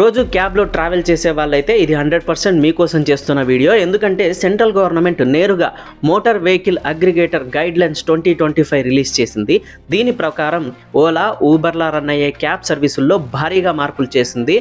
రోజు క్యాబ్లో ట్రావెల్ చేసే వాళ్ళైతే ఇది హండ్రెడ్ పర్సెంట్ మీకోసం చేస్తున్న వీడియో. ఎందుకంటే సెంట్రల్ గవర్నమెంట్ నేరుగా motor vehicle aggregator guidelines twenty twenty five release చేసింది. దీని ప్రకారం ఓలా ఊబర్లా రన్ అయ్యే క్యాబ్ సర్వీసుల్లో భారీగా మార్పులు చేసింది.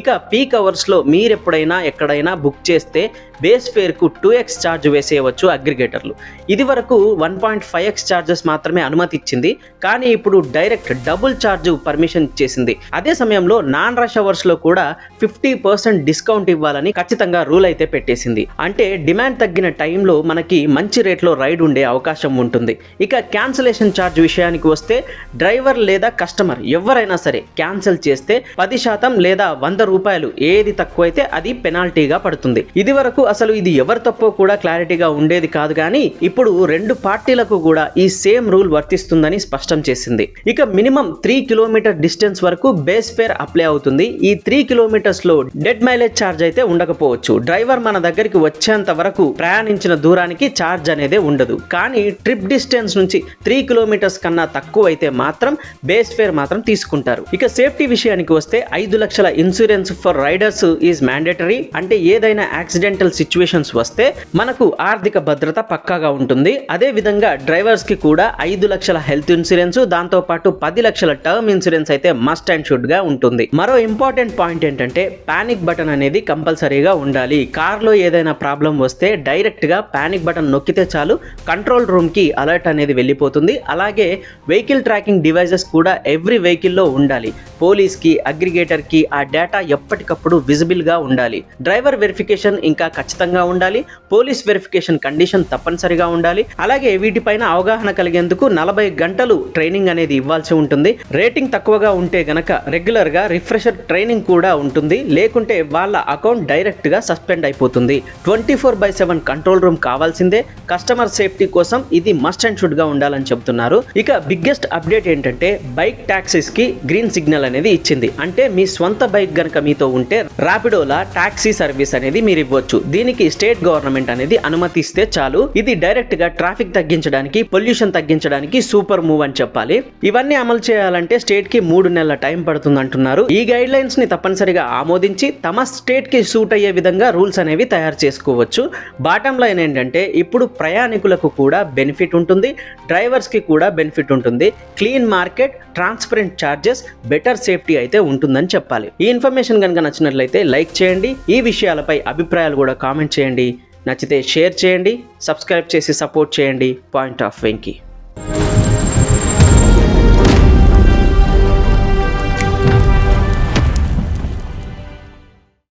ఇక పీక్ అవర్స్లో మీరు ఎప్పుడైనా ఎక్కడైనా బుక్ చేస్తే బేస్ ఫేర్కు టూ ఎక్స్ ఛార్జ్ వేసేయవచ్చు అగ్రిగేటర్లు. ఇది వరకు one point five x charges మాత్రమే అనుమతి ఇచ్చింది. కానీ ఇప్పుడు డైరెక్ట్ డబుల్ ఛార్జ్ పర్మిషన్ ఇచ్చేసింది. అదే సమయంలో నాన్ రష్ అవర్స్లో కూడా ఫిఫ్టీ పర్సెంట్ డిస్కౌంట్ ఇవ్వాలని ఖచ్చితంగా రూల్ అయితే పెట్టేసింది. అంటే డిమాండ్ తగ్గిన టైంలో మనకి మంచి రేట్లో రైడ్ ఉండే అవకాశం ఉంటుంది. ఇక క్యాన్సిలేషన్ ఛార్జ్ విషయానికి వస్తే డ్రైవర్ లేదా కస్టమర్ ఎవరైనా సరే క్యాన్సిల్ చేస్తే పది శాతం లేదా వంద రూపాయలు ఏది తక్కువైతే అది పెనాల్టీగా పడుతుంది. ఇది వరకు అసలు ఇది ఎవరి తప్పో కూడా క్లారిటీగా ఉండేది కాదు కానీ ఇప్పుడు రెండు పార్టీలకు కూడా ఈ సేమ్ రూల్ వర్తిస్తుందని స్పష్టం చేసింది. ఇక మినిమం త్రీ కిలోమీటర్ డిస్టెన్స్ వరకు బేస్ ఫేర్ అప్లై అవుతుంది. ఈ త్రీ కిలోమీటర్స్లో డెడ్ మైలేజ్ ఛార్జ్ అయితే ఉండకపోవచ్చు. డ్రైవర్ మన దగ్గరికి వచ్చేంత వరకు ప్రయాణించిన దూరానికి ఛార్జ్ అనేది ఉండదు. కానీ ట్రిప్ డిస్టెన్స్ నుంచి త్రీ కిలోమీటర్స్ కన్నా తక్కువ అయితే మాత్రం బేస్ ఫేర్ మాత్రం తీసుకుంటారు. ఇక సేఫ్టీ విషయానికి వస్తే ఐదు లక్షల insurance for riders is mandatory. అంటే ఏదైనా యాక్సిడెంటల్ సిచ్యువేషన్స్ వస్తే మనకు ఆర్థిక భద్రత పక్కాగా ఉంటుంది. అదే విధంగా డ్రైవర్స్కి కూడా ఐదు లక్షల హెల్త్ ఇన్సూరెన్స్ దాంతో పాటు పది లక్షల టర్మ్ ఇన్సూరెన్స్ అయితే మస్ట్ అండ్ షుడ్గా ఉంటుంది. మరో ఇంపార్టెంట్ పాయింట్ ఏంటంటే పానిక్ బటన్ అనేది కంపల్సరీగా ఉండాలి. కార్లో ఏదైనా ప్రాబ్లం వస్తే డైరెక్ట్గా ప్యానిక్ పానిక్ బటన్ నొక్కితే చాలు కంట్రోల్ రూమ్కి అలర్ట్ అనేది వెళ్ళిపోతుంది. అలాగే వెహికల్ ట్రాకింగ్ డివైజెస్ కూడా ఎవ్రీ వెహికల్లో ఉండాలి. పోలీస్కి అగ్రిగేటర్కి ఆ డేటా ఎప్పటికప్పుడు విజిబుల్గా ఉండాలి. డ్రైవర్ వెరిఫికేషన్ ఇంకా ఖచ్చితంగా ఉండాలి. పోలీస్ వెరిఫికేషన్ కండిషన్ తప్పనిసరిగా ఉండాలి. అలాగే వీటిపైన అవగాహన కలిగేందుకు నలభై గంటలు ట్రైనింగ్ అనేది ఇవ్వాల్సి ఉంటుంది. రేటింగ్ తక్కువగా ఉంటే గనక రెగ్యులర్గా రిఫ్రెషర్ ట్రైనింగ్ కూడా ఉంటుంది. లేకుంటే వాళ్ళ అకౌంట్ డైరెక్ట్గా సస్పెండ్ అయిపోతుంది. Twenty four by seven control room కావాల్సిందే. కస్టమర్ సేఫ్టీ కోసం ఇది మస్ట్ అండ్ షుడ్గా ఉండాలని చెప్తున్నారు. ఇక బిగ్గెస్ట్ అప్డేట్ ఏంటంటే బైక్ టాక్సీస్కి గ్రీన్ సిగ్నల్ అనేది ఇచ్చింది. అంటే మీ స్వంత బైక్ గనక మీతో ఉంటే రాపిడోలా టాక్సీ సర్వీస్ అనేది మీరు ఇవ్వచ్చు. దీనికి స్టేట్ గవర్నమెంట్ అనేది అనుమతి ఇస్తే చాలు. ఇది డైరెక్ట్గా ట్రాఫిక్ తగ్గించడానికి పొల్యూషన్ తగ్గించడానికి సూపర్ మూవ్ అని చెప్పాలి. ఇవన్నీ అమలు చేయాలంటే స్టేట్కి మూడు నెలల టైం పడుతుంది అంటున్నారు ఈ గైడ్ లైన్స్ని తప్పనిసరిగా ఆమోదించి తమ స్టేట్కి సూట్ అయ్యే విధంగా రూల్స్ అనేవి తయారు చేసుకోవచ్చు. బాటం లైన్ ఏంటంటే ఇప్పుడు ప్రయాణికులకు కూడా బెనిఫిట్ ఉంటుంది డ్రైవర్స్కి కూడా బెనిఫిట్ ఉంటుంది. Clean market transparent charges better safety అయితే ఉంటుందని చెప్పాలి. ఈ ఇన్ఫర్మేషన్ కనుక నచ్చినట్లయితే లైక్ చేయండి ఈ విషయాలపై అభిప్రాయాలు కూడా కామెంట్ చేయండి. నచ్చితే షేర్ చేయండి సబ్స్క్రైబ్ చేసి సపోర్ట్ చేయండి. Point of Venky